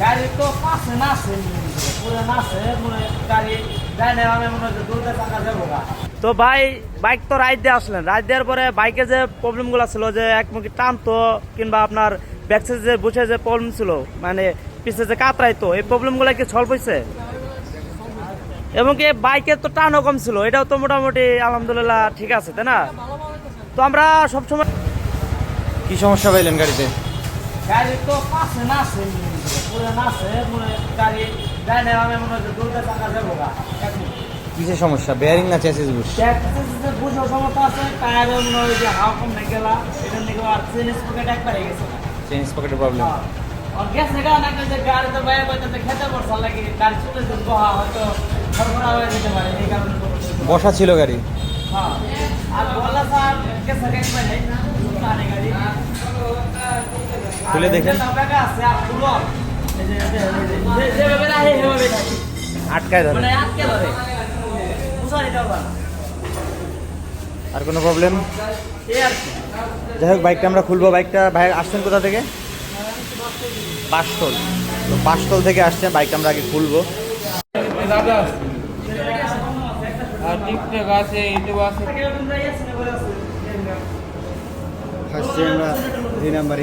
গাড়ি তো পাশে না আছে পুরো না মনে গাড়ি যায় আমি মনে হচ্ছে দুটো টাকা যাব তো ভাই বাইক তো রাইড দিয়ে আসলেন। রাইড দেওয়ার পরে বাইকে যে প্রবলেমগুলো ছিল যে একমুখী টানতো কিংবা আপনার ব্যাকসে যে বুঝে যে প্রবলেম ছিল মানে পিছে যে কাতরাইতো এই প্রবলেমগুলো কি সলভ হয়েছে এবং কি বাইকের তো টানও কম ছিল এটাও তো মোটামুটি আলহামদুলিল্লাহ ঠিক আছে তাই না? তো আমরা সবসময় কি সমস্যা পাইলেন গাড়িতে? গাড়ি তো পাশে না হয় কিসের সমস্যা? বেয়ারিং না চেসিস বুঝো? সমস্যা আছে মনে হয় যে হাওয়া কম নেই গেলা এখান থেকে আর একবারে গেছে। প্রবলেম আর গ্যাস নেগা না যে গাড়ি তো বাইরে বাইরে খেতে পড়ছে লাগে গাড়ি চলে যেতে বহা হয়তো সরবরাহ হয়ে যেতে পারে এই কারণে বসা ছিল গাড়ি? হ্যাঁ। আর বলা স্যার গ্যাস একবারে। নেই না গাড়ি। খুলে দেখেন। আছে আর পুরো যেভাবে রাখে সেভাবে থাকে আটকায় ধরে। মানে আটকে ধরে। আর কোনো প্রবলেম এই যাই হোক বাইকটা আমরা খুলবো। বাইকটা ভাই আসছেন কোথা থেকে? পাঁচতল তো পাঁচতল থেকে আসছেন বাইকটা আমরা আগে খুলবো। দাদা আর টিকটক আছে ইউটিউব আছে। ফার্স্টে আমরা দুই নাম্বারে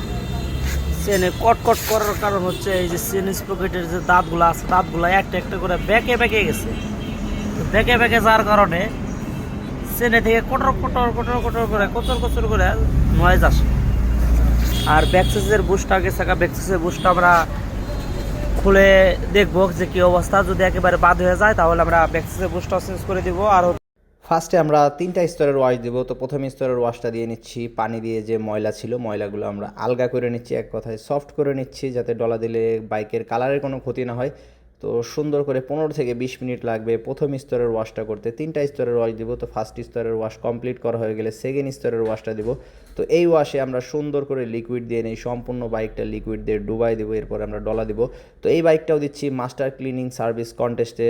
চেনে, কটকট করার কারণ হচ্ছে এই যে চেন পকেটের যে দাঁতগুলো আছে, দাঁতগুলো একটা একটা করে বেঁকে বেঁকে গেছে। তো বেঁকে বেঁকে যাওয়ার কারণে চেনে থেকে কটর কটর কটর কটর করে, কচর কচর করে নয়েজ আসে আর ব্যাকসেসের বুস্টটা আগে থাকা, ব্যাকসেসের বুস্টটা আমরা খুলে দেখব যে কি অবস্থা। যদি একেবারে বাদ হয়ে যায়, তাহলে আমরা ব্যাকসেসের বুস্টটা চেঞ্জ করে দিব। আর ফার্স্টে আমরা তিনটা স্তরের ওয়াশ দেবো। তো প্রথম স্তরের ওয়াশটা দিয়ে নিচ্ছি। পানি দিয়ে যে ময়লা ছিল, ময়লাগুলো আমরা আলগা করে নিচ্ছি। এক কথায় সফট করে নিচ্ছি যাতে ডলা দিলে বাইকের কালারের কোনো ক্ষতি না হয়। তো সুন্দর করে পনেরো থেকে বিশ মিনিট লাগবে প্রথম স্তরের ওয়াশটা করতে। তিনটা স্তরের ওয়াশ দিব। তো ফার্স্ট স্তরের ওয়াশ কমপ্লিট করা হয়ে গেলে সেকেন্ড স্তরের ওয়াশটা দিব। তো এই ওয়াশে আমরা সুন্দর করে লিকুইড দিয়ে নেই। সম্পূর্ণ বাইকটা লিকুইড দিয়ে ডুবাই দেবো। এরপর আমরা ডলা দিব। তো এই বাইকটাও দিচ্ছি মাস্টার ক্লিনিং সার্ভিস কন্টেস্টে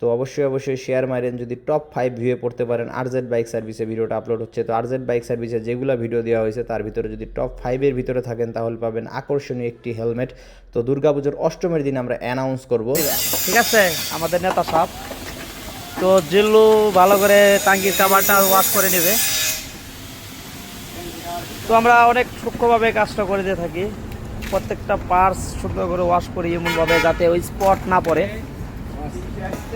তো অবশ্যই অবশ্যই শেয়ার মারেন। যদি টপ ফাইভ ভিউয়ে পড়তে পারেন আরজেড বাইক সার্ভিসে ভিডিওটা আপলোড হচ্ছে, তো আরজেড বাইক সার্ভিসে যেগুলো ভিডিও দেওয়া হয়েছে, তার ভিতরে যদি টপ ফাইভের ভিতরে থাকেন, তাহলে পাবেন আকর্ষণীয় একটি হেলমেট তো দুর্গাপুজোর অষ্টমের দিন আমরা অ্যানাউন্স করব। ঠিক আছে, আমাদের নেতা সাপ তো জিল্লু ভালো করে টাঙ্গির কাবারটা ওয়াশ করে নেবে। তো আমরা অনেক সূক্ষ্মভাবে কাজটা করে দিয়ে থাকি। প্রত্যেকটা পার্স সুন্দর করে ওয়াশ করি এমনভাবে যাতে ওই স্পট না পড়ে।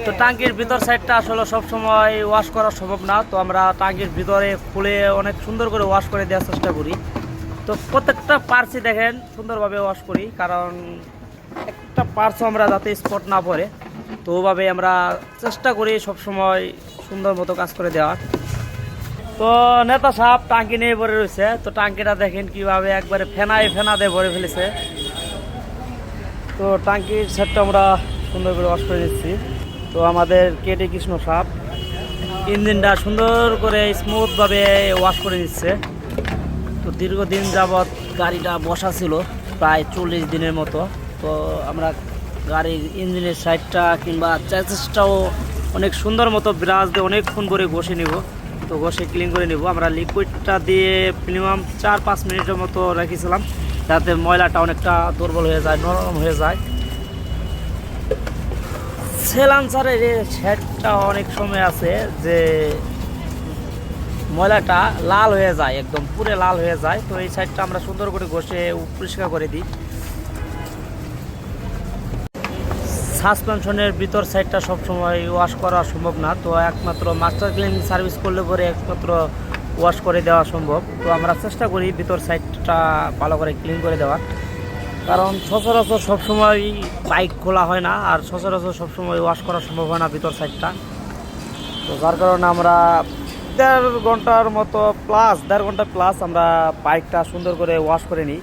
তো টাঙ্কির ভিতর সাইডটা আসলে সব সময় ওয়াশ করা সম্ভব না। তো আমরা টাঙ্কির ভিতরে খুলে অনেক সুন্দর করে ওয়াশ করে দেওয়ার চেষ্টা করি। তো প্রত্যেকটা পার্সই দেখেন সুন্দরভাবে ওয়াশ করি, কারণ একটা পার্সও আমরা যাতে স্পট না পড়ে, তো ওভাবে আমরা চেষ্টা করি সব সময় সুন্দর মতো কাজ করে দেওয়ার। তো নেতা সাহেব টাঙ্কি নিয়ে ভরে রয়েছে, তো টাঙ্কিটা দেখেন কীভাবে একবারে ফেনায় ফেনা দিয়ে ভরে ফেলেছে। তো টাঙ্কির সেটটা আমরা সুন্দর করে ওয়াশ করে দিচ্ছি তো আমাদের কেটে কৃষ্ণ সাপ। ইঞ্জিনটা সুন্দর করে স্মুথভাবে ওয়াশ করে দিচ্ছে তো দীর্ঘদিন যাবৎ গাড়িটা বসা ছিল, প্রায় চল্লিশ দিনের মতো। তো আমরা গাড়ির ইঞ্জিনের সাইডটা কিংবা চ্যাসেসটাও অনেক সুন্দর মতো ব্রাশ দিয়ে অনেকক্ষণ করে ঘষে নিব। তো ঘষে ক্লিন করে নিব। আমরা লিকুইডটা দিয়ে মিনিমাম চার পাঁচ মিনিটের মতো রেখেছিলাম। যাতে ময়লাটা অনেকটা দুর্বল হয়ে যায়, নরম হয়ে যায়। সেলান্সারের শেডটা অনেক সময় আছে যে ময়লাটা লাল হয়ে যায়, একদম পুরে লাল হয়ে যায়। তো এই সাইডটা আমরা সুন্দর করে ঘষে পরিষ্কার করে দিই। সাসপেনশনের ভিতর সাইডটা সবসময় ওয়াশ করা সম্ভব না। তো একমাত্র মাস্টার ক্লিন সার্ভিস করলে পরে একমাত্র ওয়াশ করে দেওয়া সম্ভব। তো আমরা চেষ্টা করি ভিতর সাইডটা ভালো করে ক্লিন করে দেওয়ার। কারণ সচরাচর সবসময় বাইক খোলা হয় না, আর সচরাচর সবসময় ওয়াশ করা সম্ভব হয় না ভিতর সাইডটা তো যার কারণে আমরা দেড় ঘণ্টার মতো প্লাস দেড় ঘণ্টা প্লাস আমরা বাইকটা সুন্দর করে ওয়াশ করে নিই।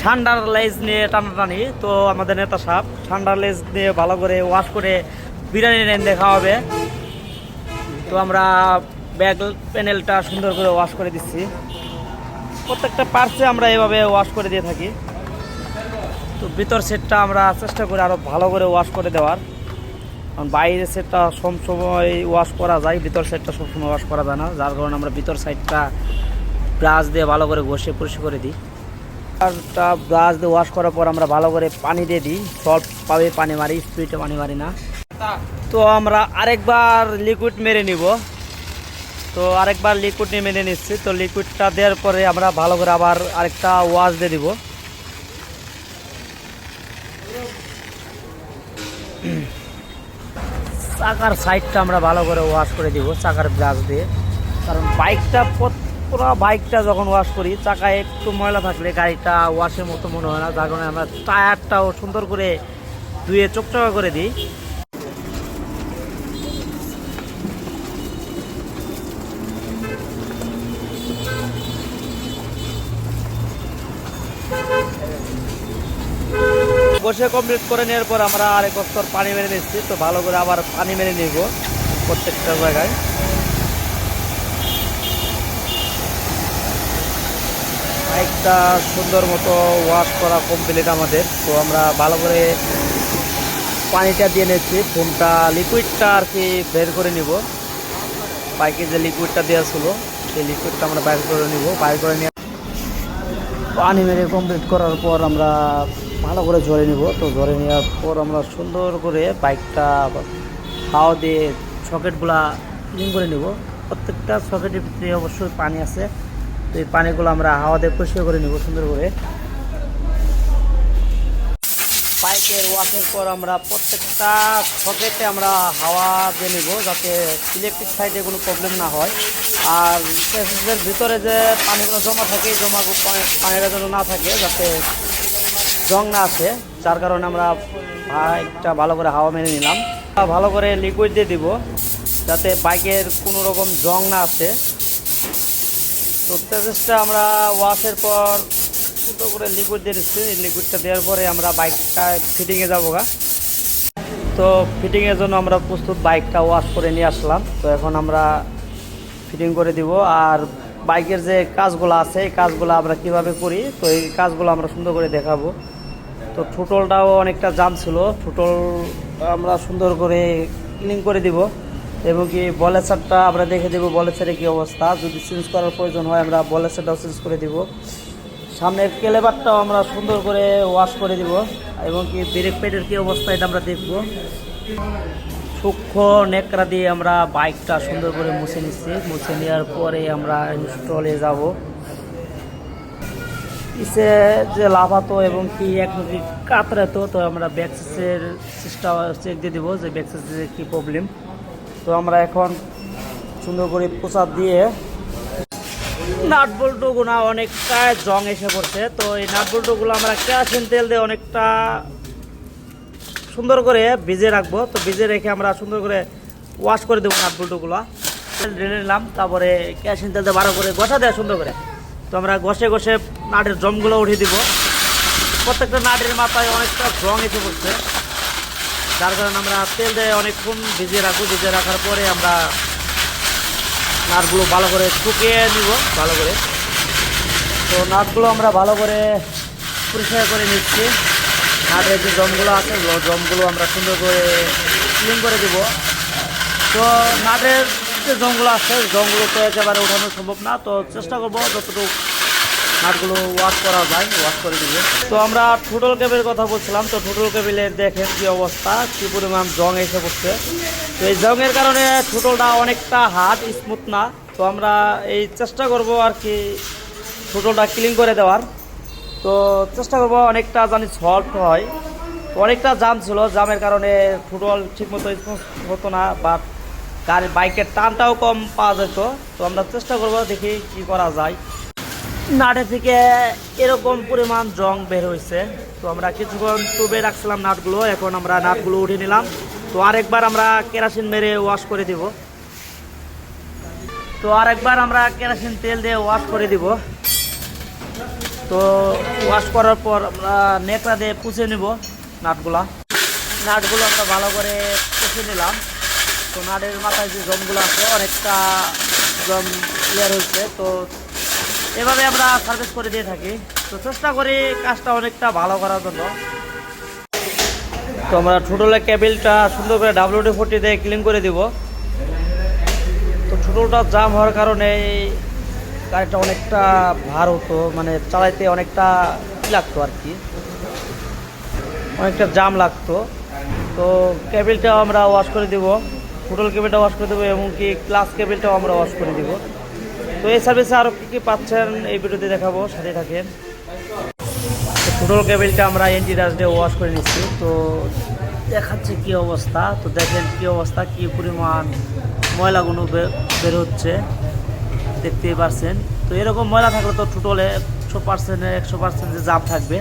ঠান্ডার লেজ নিয়ে টানাটানি, তো আমাদের নেতা সাপ ঠান্ডার লেজ নিয়ে ভালো করে ওয়াশ করে বিরিয়ানি রেন্দে খাওয়াবে। তো আমরা ব্যাক প্যানেলটা সুন্দর করে ওয়াশ করে দিচ্ছি। প্রত্যেকটা পার্টসে আমরা এভাবে ওয়াশ করে দিয়ে থাকি। তো ভিতর সেটটা আমরা চেষ্টা করি আরও ভালো করে ওয়াশ করে দেওয়ার। কারণ বাইরের সেটটা সবসময় ওয়াশ করা যায়, ভিতর সাইডটা সবসময় ওয়াশ করা যায় না। যার কারণে আমরা ভিতর সাইডটা ব্রাশ দিয়ে ভালো করে ঘষে পরিষ্কার করে দিই। আরটা ব্রাশ দিয়ে ওয়াশ করার পর আমরা ভালো করে পানি দিয়ে দিই। সল্ট পাবে, পানি মারি স্পিডে পানি মারি না। তো আমরা আরেকবার লিকুইড মেরে নিব। তো আরেকবার লিকুইড নিয়ে মেনে নিচ্ছি। তো লিকুইডটা দেওয়ার পরে আমরা ভালো করে আবার আরেকটা ওয়াশ দিয়ে দিব। চাকার সাইডটা আমরা ভালো করে ওয়াশ করে দিব, চাকার ব্রাশ দিয়ে। কারণ বাইকটা পুরো বাইকটা যখন ওয়াশ করি, চাকায় একটু ময়লা থাকলে গাড়িটা ওয়াশের মতো মনে হয় না। যার কারণে আমরা টায়ারটাও সুন্দর করে ধুয়ে চকচকা করে দিই। বসে কমপ্লিট করে নেওয়ার পর আমরা আরেক স্তর পানি মেরে নিচ্ছি, তো ভালো করে আবার পানি মেরে নিব প্রত্যেকটা জায়গায়। একটা সুন্দর মতো ওয়াশ করা কমপ্লিট আমাদের, তো আমরা ভালো করে পানিটা দিয়ে নিচ্ছি, ফোনটা লিকুইডটা আর কি বের করে নিব। বাইকে যে লিকুইডটা দেওয়া ছিল, সেই লিকুইডটা আমরা বাইর করে নিব, বাইর করে নিয়ে পানি মেরে কমপ্লিট করার পর আমরা ভালো করে ঝরে নিব। তো ঝরে নেওয়ার পর আমরা সুন্দর করে বাইকটা হাওয়া দিয়ে সকেটগুলা ক্লিন করে নিব। প্রত্যেকটা সকেটের ভিতরে অবশ্যই পানি আছে। তো এই পানিগুলো আমরা হাওয়া দিয়ে পরিষ্কার করে নিব সুন্দর করে। বাইকের ওয়াশের পর আমরা প্রত্যেকটা সকেটে আমরা হাওয়া দিয়ে নিব যাতে ইলেকট্রিক সাইডে কোনো প্রবলেম না হয়। আর ভিতরে যে পানিগুলো জমা থাকে জমা পানিটা যেন না থাকে, যাতে জং না আসে যার কারণে আমরা বাইকটা ভালো করে হাওয়া মেরে নিলাম। ভালো করে লিকুইড দিয়ে দিব, যাতে বাইকের কোনো রকম জং না আসে। প্যাসেজটা আমরা ওয়াশের পর সুন্দর করে লিকুইড দিয়ে দিচ্ছি। লিকুইডটা দেওয়ার পরে আমরা বাইকটা ফিটিংয়ে যাব গা। তো ফিটিংয়ের জন্য আমরা প্রস্তুত বাইকটা ওয়াশ করে নিয়ে আসলাম। তো এখন আমরা ফিটিং করে দিব। আর বাইকের যে কাজগুলো আছে, এই কাজগুলো আমরা কীভাবে করি, তো এই কাজগুলো আমরা সুন্দর করে দেখাবো। তো ঠুটলটাও অনেকটা জাম ছিল। ঠুটল আমরা সুন্দর করে ক্লিন করে দিব এবং কি বলেসারটা আমরা দেখে দেবো বলেসারের কী অবস্থা। যদি চেঞ্জ করার প্রয়োজন হয় আমরা বলেসারটাও চেঞ্জ করে দিব। সামনের কেলেবারটাও আমরা সুন্দর করে ওয়াশ করে দিব এবং কি ব্রেক প্যাডের কী অবস্থা এটা আমরা দেখব। সূক্ষ্ম নেকড়া দিয়ে আমরা বাইকটা সুন্দর করে মুছে নিচ্ছি। মুছে নেওয়ার পরে আমরা ইনস্টলে যাব। পিছে যে লাভাতো এবং কি এক নদী কাতরাতো তো আমরা ব্যাকসেসের সিস্টেম চেক দিয়ে দিব যে ব্যাকসেসের কী প্রবলেম তো আমরা এখন সুন্দর করে প্রসাদ দিয়ে নাট বল্টুগুলো অনেকটা জং এসে পড়ছে। তো এই নাট বল্টুগুলো আমরা কেরাসিন তেল দিয়ে অনেকটা সুন্দর করে ভিজে রাখব। তো ভিজে রেখে আমরা সুন্দর করে ওয়াশ করে দেবো নাট বল্টুগুলো। ঢেলে নিলাম, তারপরে কেরাসিন তেল দিয়ে বারো করে ঘষা দেয় সুন্দর করে। তো আমরা ঘষে ঘষে নাটের জমগুলো উঠিয়ে দিব। প্রত্যেকটা নাটের মাথায় অনেকটা জং এসে পড়ছে। যার কারণে আমরা তেল দিয়ে অনেকক্ষণ ভিজিয়ে রাখব। ভিজিয়ে রাখার পরে আমরা নাটগুলো ভালো করে শুকিয়ে নিব, ভালো করে। তো নাটগুলো আমরা ভালো করে পরিষ্কার করে নিচ্ছি। নাটের যে জমগুলো আছে জমগুলো আমরা সুন্দর করে ক্লিন করে দেব। তো নাটের যে জমগুলো আছে জমগুলো তো একেবারে ওঠানো সম্ভব না, তো চেষ্টা করব যতটুকু নাটগুলো ওয়াশ করা যায় ওয়াশ করে দিব। তো আমরা ঠুটল কেবের কথা বলছিলাম, তো ঠুটল কেবিলের দেখেন কি অবস্থা, কি পরিমাণ জং এসে পড়ছে। তো এই জংয়ের কারণে ঠুটলটা অনেকটা হার্ড স্মুথ না। তো আমরা এই চেষ্টা করব আর কি ঠুটলটা ক্লিন করে দেওয়ার। তো চেষ্টা করব অনেকটা জানি সল্ট হয়। অনেকটা জাম ছিল জামের কারণে ফুটবল ঠিকমতো স্মুথ হতো না বা গাড়ি বাইকের টানটাও কম পাওয়া যেত তো আমরা চেষ্টা করব দেখি কি করা যায়। নাটে থেকে এরকম পরিমাণ জং বের হয়েছে। তো আমরা কিছুক্ষণ টুবে রাখছিলাম নাটগুলো, এখন আমরা নাটগুলো উঠে নিলাম। তো আরেকবার আমরা কেরাসিন মেরে ওয়াশ করে দিব। তো আরেকবার আমরা কেরাসিন তেল দিয়ে ওয়াশ করে দিব। তো ওয়াশ করার পর আমরা নেকড়া দিয়ে পুষে নিব নাটগুলা। নাটগুলো আমরা ভালো করে পুষে নিলাম। তো নাটের মাথায় যে জমগুলো আছে, অনেকটা জম ক্লিয়ার হয়েছে। তো এভাবে আমরা সার্ভিস করে দিয়ে থাকি। তো চেষ্টা করি কাজটা অনেকটা ভালো করার জন্য। তো আমরা ছোটোলের কেবিলটা সুন্দর করে ডাব্লিউডি ফোর্টি দিয়ে ক্লিন করে দিব। তো ছোটোটা জাম হওয়ার কারণে গাড়িটা অনেকটা ভার হতো মানে চালাইতে অনেকটা লাগতো আর কি। অনেকটা জাম লাগতো। তো কেবিলটাও আমরা ওয়াশ করে দিব। ফুটল কেবিলটা ওয়াশ করে দেবো এবং কি ক্লাস কেবিলটাও আমরা ওয়াশ করে দিব। তো এই সার্ভিসে আরও কী কী পাচ্ছেন এই ভিডিওতে দেখাবো, সাথে থাকেন। তো ফুটল কেবিলটা আমরা এনজি ডাস দিয়ে ওয়াশ করে নিচ্ছি। তো দেখাচ্ছে কি অবস্থা, তো দেখেন কি অবস্থা, কি পরিমাণ ময়লাগুলো বের হচ্ছে। দেখতেই পারছেন। তো এরকম ময়লা থাকলে তো টোটলে একশো পার্সেন্টে একশো পার্সেন্ট যে জাম থাকবে।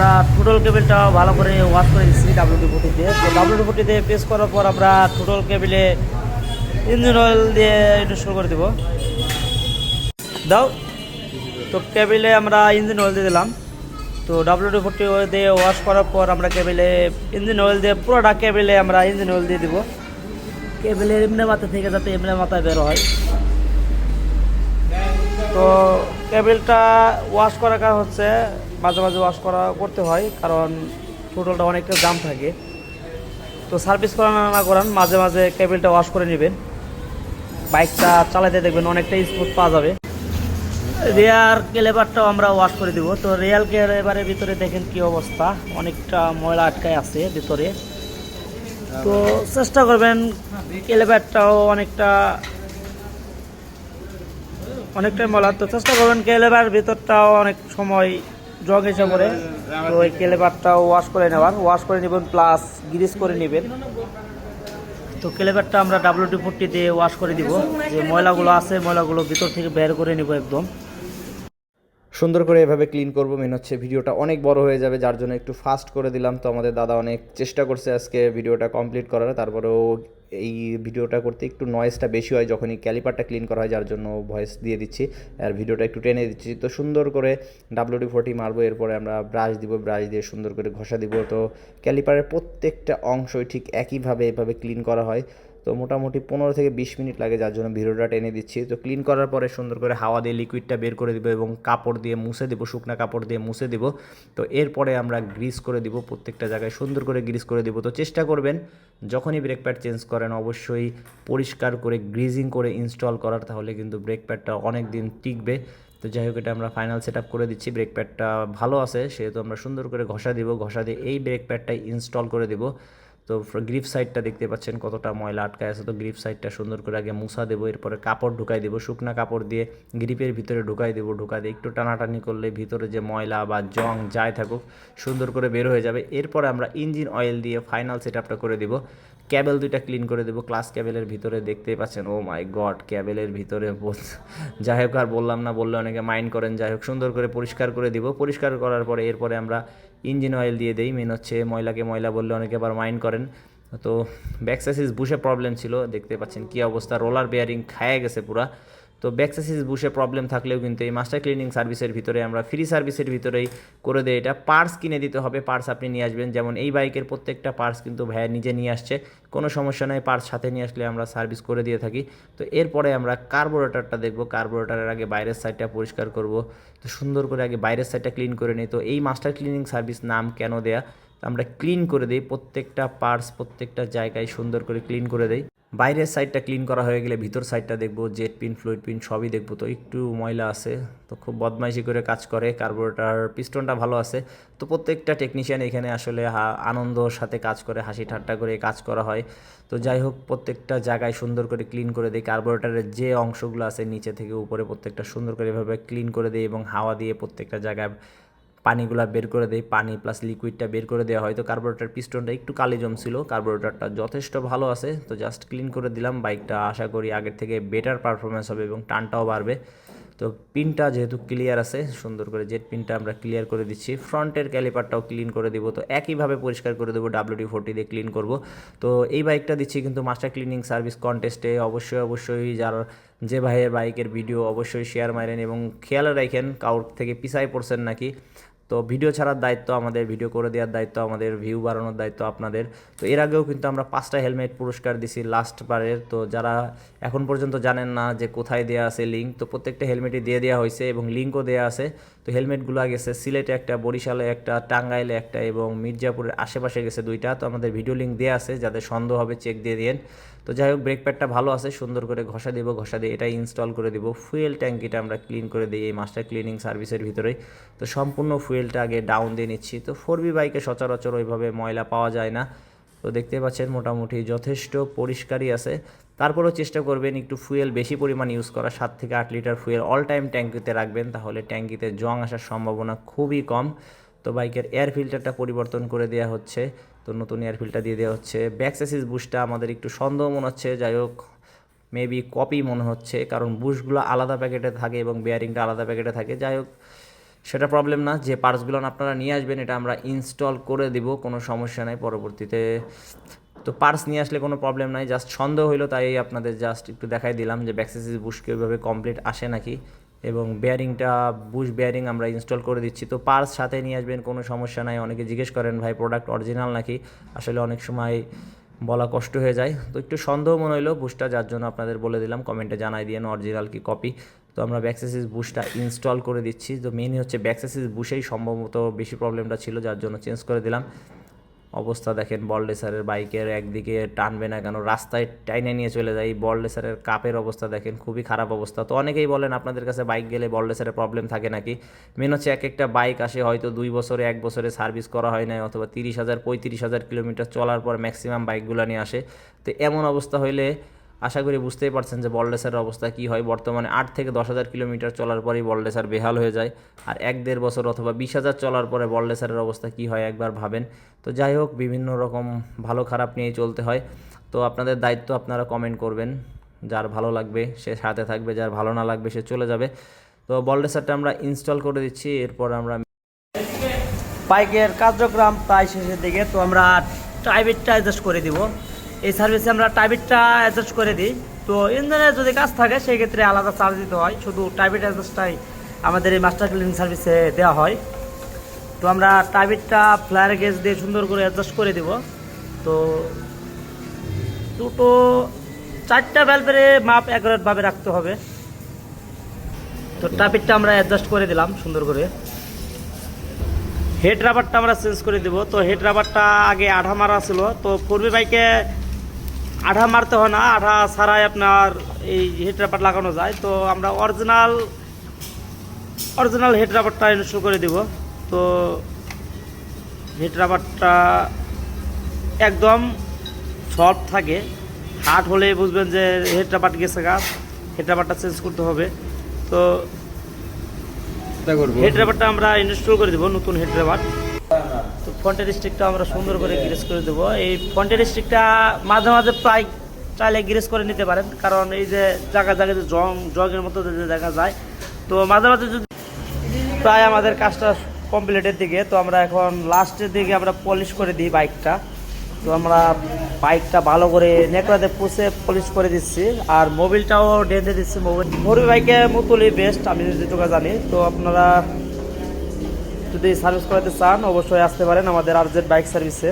আমরা টোটাল কেবিলটা ভালো করে ওয়াশ করে দিচ্ছি ডাব্লিউডি ফোর্টি দিয়ে তো ডাব্লিউডি ফোর্টি দিয়ে পেস করার পর আমরা টোটাল কেবিলে ইঞ্জিন অয়েল দিয়ে ইনস্টল করে দেবো। দাও। তো কেবিলে আমরা ইঞ্জিন অয়েল দিয়ে দিলাম। তো ডাব্লিউডি ফোর্টি দিয়ে ওয়াশ করার পর আমরা কেবিলে ইঞ্জিন অয়েল দিয়ে পুরোটা কেবিলে আমরা ইঞ্জিন অয়েল দিয়ে দিব। কেবিলের এমনি মাথা থেকে যাতে এমনি মাথায় বের হয়। তো কেবিলটা ওয়াশ করার কারণ হচ্ছে মাঝে মাঝে ওয়াশ করা করতে হয়, কারণ টোটালটা অনেকটা জাম থাকে। তো সার্ভিস করান না করান, মাঝে মাঝে কেবিলটা ওয়াশ করে নেবেন। বাইকটা চালাতে দেখবেন অনেকটা স্মুথ পাওয়া যাবে। রেয়ার কেলেবারটাও আমরা ওয়াশ করে দিব। তো রেয়াল কেলেবারের ভিতরে দেখেন কি অবস্থা, অনেকটা ময়লা আটকায় আছে ভিতরে। তো চেষ্টা করবেন কেলেবারটাও অনেকটা অনেকটাই ময়লা তো চেষ্টা করবেন কেলেবার ভিতরটাও অনেক সময় জগ এসে পড়ে। তো ওই কেলেবারটাও ওয়াশ করে নেওয়ার। ওয়াশ করে নেবেন প্লাস গ্রিস করে নেবেন। তো কেলেবারটা আমরা ডাব্লিউটি ফোরটি দিয়ে ওয়াশ করে দিব। যে ময়লাগুলো আছে, ময়লাগুলো ভিতর থেকে বের করে নিব একদম। সুন্দর করে এভাবে ক্লিন করব। মেন হচ্ছে ভিডিওটা অনেক বড় হয়ে যাবে, যার জন্য একটু ফাস্ট করে দিলাম। তো আমাদের দাদা অনেক চেষ্টা করছে আজকে ভিডিওটা কমপ্লিট করার। তারপরেও এই ভিডিওটা করতে একটু নয়েজটা বেশি হয় যখনই ক্যালিপারটা ক্লিন করা হয়, যার জন্য ভয়েস দিয়ে দিচ্ছি। আর ভিডিওটা একটু টেনে দিচ্ছি। তো সুন্দর করে ডাব্লিউডি ফোরটি মারবো, এরপরে আমরা ব্রাশ দিব ব্রাশ দিয়ে সুন্দর করে ঘষা দিব। তো ক্যালিপারের প্রত্যেকটা অংশই ঠিক একইভাবে এভাবে ক্লিন করা হয়। তো মোটামুটি পনেরো থেকে বিশ মিনিট লাগে, যার জন্য ভিডিওটা টেনে দিচ্ছি। তো ক্লিন করার পরে সুন্দর করে হাওয়া দিয়ে লিকুইডটা বের করে দিব এবং কাপড় দিয়ে মুছে দেবো, শুকনা কাপড় দিয়ে মুছে দেবো। তো এরপরে আমরা গ্রিস করে দিব প্রত্যেকটা জায়গায়, সুন্দর করে গ্রিস করে দিব। তো চেষ্টা করবেন, যখনই ব্রেক প্যাড চেঞ্জ করেন, অবশ্যই পরিষ্কার করে গ্রিজিং করে ইনস্টল করার, তাহলে কিন্তু ব্রেক প্যাডটা অনেক দিন টিকবে। তো যাই হোক, এটা আমরা ফাইনাল সেট করে দিচ্ছি। ব্রেক প্যাডটা ভালো আছে, সেহেতু আমরা সুন্দর করে ঘষা দিব। ঘষা দিয়ে এই ব্রেক প্যাডটাই ইনস্টল করে দিব। তো গ্রিপ সাইডটা দেখতে পাচ্ছেন কতটা ময়লা আটকায় আছে। তো গ্রিপ সাইডটা সুন্দর করে আগে মুছা দেবো, এরপরে কাপড় ঢুকাই দেবো, শুকনা কাপড় দিয়ে গ্রিপের ভিতরে ঢুকাই দেবো ঢুকাই দিয়ে একটু টানাটানি করলে ভিতরে যে ময়লা বা জং যাই থাকুক সুন্দর করে বের হয়ে যাবে। এরপরে আমরা ইঞ্জিন অয়েল দিয়ে ফাইনাল সেট আপটা করে দেবো। ক্যাবেল দুইটা ক্লিন করে দেবো, ক্লাস ক্যাবেলের ভিতরে দেখতেই পাচ্ছেন, ও মাই গড, ক্যাবেলের ভিতরে যাই হোক আর বললাম না, বললে অনেকে মাইন্ড করেন, যাই হোক সুন্দর করে পরিষ্কার করে দিব। পরিষ্কার করার পরে এরপরে আমরা ইঞ্জিন অয়েল দিয়ে দেই মেন হচ্ছে ময়লাকে ময়লা বললে অনেকে আবার মাইন্ড করেন। তো ব্যাকসাইসিস বুশে প্রবলেম ছিল, দেখতে পাচ্ছেন কি অবস্থা রোলার বেয়ারিং খায়ে গেছে পুরা। তো ব্যাকসাইসিস বুশে প্রবলেম থাকলেও কিন্তু এই মাস্টার ক্লিনিং সার্ভিসের ভিতরে আমরা ফ্রি সার্ভিসের ভিতরেই করে দেয় এটা পার্টস কিনে দিতে হবে পার্টস আপনি নিয়ে আসবেন। যেমন এই বাইকের প্রত্যেকটা পার্টস কিন্তু ভাইয়া নিজে নিয়ে আসছে। কোনো সমস্যা নেই পার্টস সাথে নিয়ে আসলে আমরা সার্ভিস করে দিয়ে থাকি। তো এরপরে আমরা কার্বোরেটরটা দেখব। কার্বোরেটারের আগে বাইরের সাইডটা পরিষ্কার করব। তো সুন্দর করে আগে বাইরের সাইডটা ক্লিন করে নিই। তো এই মাস্টার ক্লিনিং সার্ভিস নাম কেন দেয়া? আমরা ক্লিন করে দিই। প্রত্যেকটা পার্টস প্রত্যেকটা জায়গায় সুন্দর করে ক্লিন করে দেই। বাইরের সাইডটা ক্লিন করা হয়ে গেলে ভিতর সাইডটা দেখব জেট পিন ফ্লুইড পিন সবই দেখব। তো একটু ময়লা আছে, তো খুব বদমাইশি করে কাজ করে। কার্বোরেটার পিস্টনটা ভালো আছে। তো প্রত্যেকটা টেকনিশিয়ান এখানে আসলে আনন্দর সাথে কাজ করে, হাসি ঠাট্টা করে কাজ করা হয়। তো যাই হোক, প্রত্যেকটা জায়গায় সুন্দর করে ক্লিন করে দিই। কার্বোরেটারের যে অংশগুলো আছে, নিচে থেকে উপরে প্রত্যেকটা সুন্দর করে এভাবে ক্লিন করে দিই এবং হাওয়া দিয়ে প্রত্যেকটা জায়গায় পানিগুলা বের করে দেয় পানি প্লাস লিকুইডটা বের করে দেওয়া হয়। তো কার্বোরেটার পিস্টনটা একটু কালি জমছিল কার্বোরেটারটা যথেষ্ট ভালো আছে। তো জাস্ট ক্লিন করে দিলাম বাইকটা আশা করি আগের থেকে বেটার পারফরমেন্স হবে এবং টানটাও বাড়বে। তো পিনটা যেহেতু ক্লিয়ার আছে, সুন্দর করে জেট পিনটা আমরা ক্লিয়ার করে দিচ্ছি। ফ্রন্টের ক্যালিপারটাও ক্লিন করে দেবো, তো একইভাবে পরিষ্কার করে দেবো ডাব্লিউডি ফোরটি দিয়ে ক্লিন করব। তো এই বাইকটা দিচ্ছি কিন্তু মাস্টার ক্লিনিং সার্ভিস কন্টেস্টে অবশ্যই অবশ্যই যার, যে ভাইয়ের বাইকের ভিডিও অবশ্যই শেয়ার মারেন এবং খেয়াল রাখেন, কাউর থেকে পিছাই পড়ছেন নাকি। তো ভিডিও ছাড়ার দায়িত্ব আমাদের, ভিডিও করে দেওয়ার দায়িত্ব আমাদের ভিউ বাড়ানোর দায়িত্ব আপনাদের। তো এর আগেও কিন্তু আমরা পাঁচটা হেলমেট পুরস্কার দিছি লাস্ট বারের। তো যারা এখন পর্যন্ত জানেন না যে কোথায় দেওয়া আছে লিঙ্ক তো প্রত্যেকটা হেলমেটই দিয়ে দেওয়া হয়েছে এবং লিঙ্কও দেওয়া আছে। তো হেলমেটগুলো গেছে সিলেটে একটা, বরিশালে একটা, টাঙ্গাইলে একটা এবং মির্জাপুরের আশেপাশে গেছে দুইটা। তো আমাদের ভিডিও লিঙ্ক দেওয়া আছে যাদের সন্দেহ হবে চেক দিয়ে দিন তো যাই হোক ব্রেক প্যাডটা ভালো আছে, সুন্দর করে ঘষা দেবো, ঘষা দিয়ে এটা ইনস্টল করে দেবো। ফুয়েল ট্যাঙ্কিটা আমরা ক্লিন করে দিই এই মাস্টার ক্লিনিং সার্ভিসের ভিতরে তো সম্পূর্ণ ফুয়েলটা আগে ডাউন দিয়ে নিচ্ছি। তো ফোর বি বাইকে সচরাচর ওইভাবে ময়লা পাওয়া যায় না। তো দেখতে পাচ্ছেন মোটামুটি যথেষ্ট পরিষ্কারই আছে। তারপরেও চেষ্টা করবেন একটু ফুয়েল বেশি পরিমাণ ইউজ করা, সাত থেকে আট লিটার ফুয়েল অল টাইম ট্যাঙ্কিতে রাখবেন, তাহলে ট্যাঙ্কিতে জং আসার সম্ভাবনা খুবই কম। তো বাইকের এয়ার ফিল্টারটা পরিবর্তন করে দেওয়া হচ্ছে। তো নতুন এয়ার ফিল্টার দিয়ে দেওয়া হচ্ছে। ব্যাক বুশটা আমাদের একটু সন্দেহ মনে হচ্ছে। যাই হোক মেবি কপি মনে হচ্ছে। কারণ বুশগুলো আলাদা প্যাকেটে থাকে এবং বেয়ারিংটা আলাদা প্যাকেটে থাকে। যাই হোক, সেটা প্রবলেম না। যে পার্টসগুলো আপনারা নিয়ে আসবেন, এটা আমরা ইনস্টল করে দিব। কোনো সমস্যা নাই পরবর্তীতে। তো পার্স নিয়ে আসলে কোনো প্রবলেম নাই। জাস্ট সন্দেহ হইল, তাই আপনাদের জাস্ট একটু দেখাই দিলাম যে ব্যাকসেসিস বুশকে ওইভাবে কমপ্লিট আসে নাকি। এবং বেয়ারিংটা বুশ বেয়ারিং আমরা ইনস্টল করে দিচ্ছি। তো পার্স সাথে নিয়ে আসবেন, কোনো সমস্যা নাই। অনেকে জিজ্ঞেস করেন, ভাই প্রোডাক্ট অরিজিনাল নাকি? আসলে অনেক সময় বলা কষ্ট হয়ে যায়। তো একটু সন্দেহ মনে হলো বুশটা যার জন্য আপনাদের বলে দিলাম কমেন্টে জানাই দিয়েন অরিজিনাল কি কপি তো আমরা ব্যাকসেসিস বুশটা ইনস্টল করে দিচ্ছি। তো মেনই হচ্ছে ব্যাকসেসিস বুশেই সম্ভবত বেশি প্রবলেমটা ছিল, যার জন্য চেঞ্জ করে দিলাম। অবস্থা দেখেন বলডেসারের বাইকের একদিকে টানবে না কেন, রাস্তায় টাইনে নিয়ে চলে যায় বলডেসারের কাপের অবস্থা দেখেন, খুবই খারাপ অবস্থা। তো অনেকেই বলেন আপনাদের কাছে বাইক গেলে বলডেসারের প্রবলেম থাকে নাকি? মেন হচ্ছে এক একটা বাইক আসে, হয়তো দুই বছরে, এক বছরে সার্ভিস করা হয় না অথবা তিরিশ হাজার, পঁয়ত্রিশ হাজার কিলোমিটার চলার পর ম্যাক্সিমাম বাইকগুলো নিয়ে আসে। তো এমন অবস্থা হইলে আশা করি বুঝতেই পারছেন যে বলডেসারের অবস্থা কী হয়। বর্তমানে আট থেকে দশ হাজার কিলোমিটার চলার পরেই বলডেসার বেহাল হয়ে যায় আর এক দেড় বছর অথবা বিশ হাজার চলার পরে বলডেসারের অবস্থা কী হয় একবার ভাবেন। তো যাই হোক, বিভিন্ন রকম ভালো খারাপ নিয়েই চলতে হয়। তো আপনাদের দায়িত্ব আপনারা কমেন্ট করবেন। যার ভালো লাগবে সে সাথে থাকবে, যার ভালো না লাগবে সে চলে যাবে। তো বলডেসারটা আমরা ইনস্টল করে দিচ্ছি, এরপর আমরা বাইকের কার্যক্রম প্রায় শেষের দিকে, তো আমরা টাইবিটটা অ্যাডজাস্ট করে দিব। এই সার্ভিসে আমরা টাইবিটটা অ্যাডজাস্ট করে দিই। তো ইঞ্জিনে যদি কাজ থাকে সেই ক্ষেত্রে আলাদা চার্জ দিতে হয়। শুধু টাইবিট অ্যাডজাস্টটাই আমাদের এই মাস্টার ক্লিনিং সার্ভিসে দেওয়া হয়। তো আমরা টাইবিটটা ফ্লায়ার গেজ দিয়ে সুন্দর করে অ্যাডজাস্ট করে দিব। তো দুটো, চারটা ভ্যালভের মাপ অ্যাকুরেটভাবে রাখতে হবে। তো টাইপিটটা আমরা অ্যাডজাস্ট করে দিলাম সুন্দর করে। হেড রাবারটা আমরা চেঞ্জ করে দিব। তো হেড রাবারটা আগে আঠা মারা ছিল। তো পূর্বে বাইকে আঠা মারতে হয় না আঠা ছাড়াই আপনার এই হেড রাবার লাগানো যায়। তো আমরা অরিজিনাল অরিজিনাল হেড রাবারটা ইনস্টল করে দিব। তো হেড রাবারটা একদম সফট থাকে। হার্ড হলে বুঝবেন যে হেড রাবার গেছে গাছ হেড রাবারটা চেঞ্জ করতে হবে। তো হেড রাবারটা আমরা ইনস্টল করে দেবো নতুন হেড রাবার তো ফ্রন্টের স্টিকটা আমরা সুন্দর করে গ্রেস করে দেবো। এই ফ্রন্টের স্টিকটা মাঝে মাঝে প্রায় চাইলে গ্রেস করে নিতে পারেন, কারণ এই যে জায়গা জায়গায় যে জং, জগের মতো দেখা যায়। তো মাঝে মাঝে যদি প্রায় আমাদের কাজটা কমপ্লিটের দিকে, তো আমরা এখন লাস্টের দিকে আমরা পলিশ করে দিই বাইকটা। তো আমরা বাইকটা ভালো করে নেকড়াতে পুষে পলিশ করে দিচ্ছি, আর মোবিলটাও ডেঁধে দিচ্ছি মোবিল। ভরি বাইকে মুতুলি বেস্ট আমি যেটুকু জানি, তো আপনারা যদি সার্ভিস করাতে চান, অবশ্যই আসতে পারেন আমাদের আরজেড বাইক সার্ভিসে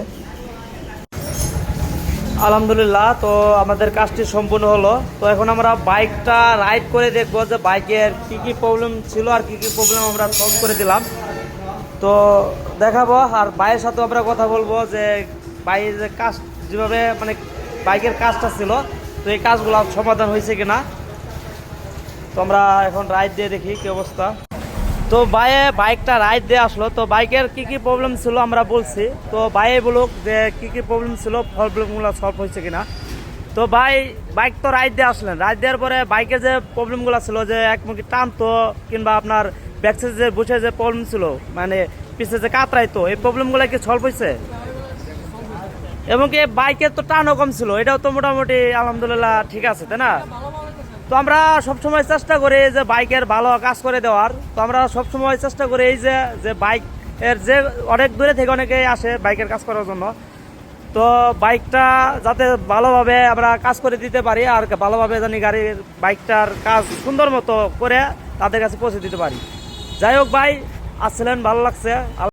আলহামদুলিল্লাহ, তো আমাদের কাজটি সম্পূর্ণ হলো। তো এখন আমরা বাইকটা রাইড করে দেখব যে বাইকের কি কি প্রবলেম ছিল আর কি কি প্রবলেম আমরা সলভ করে দিলাম। তো দেখাবো, আর বাইয়ের সাথে আমরা কথা বলব যে বাইয়ের যে কাজ যেভাবে মানে বাইকের কাজটা ছিল, তো এই কাজগুলো সমাধান হয়েছে কিনা। তো আমরা এখন রাইড দিয়ে দেখি কি অবস্থা। তো বাইয়ে বাইকটা রাইড দিয়ে আসলো। তো বাইকের কি কি প্রবলেম ছিল আমরা বলছি। তো বাইয়ে বলুক যে কি কি প্রবলেম ছিল প্রবলেমগুলো সলভ হয়েছে কিনা। তো ভাই, বাইক তো রাইড দিয়ে আসলেন। রাইড দেওয়ার পরে বাইকের যে প্রবলেমগুলো ছিল, যে একমুখী টানতো কিংবা আপনার ব্যাকসে যে বসে যে প্রবলেম ছিল মানে পিছিয়ে যে কাতরাইতো এই প্রবলেমগুলো কি সলভ হয়েছে? এবং কি বাইকের তো টানও কম ছিল, এটাও তো মোটামুটি আলহামদুলিল্লাহ ঠিক আছে, তাই না? তো আমরা সবসময় চেষ্টা করি যে বাইকের ভালো কাজ করে দেওয়ার। তো আমরা সবসময় চেষ্টা করি এই যে যে বাইক এর যে অনেক দূরে থেকে অনেকেই আসে বাইকের কাজ করার জন্য। তো বাইকটা যাতে ভালোভাবে আমরা কাজ করে দিতে পারি আর ভালোভাবে জানি গাড়ির বাইকটার কাজ সুন্দর মতো করে তাদের কাছে পৌঁছে দিতে পারি। যাই হোক ভাই, আসছিলেন, ভালো লাগছে।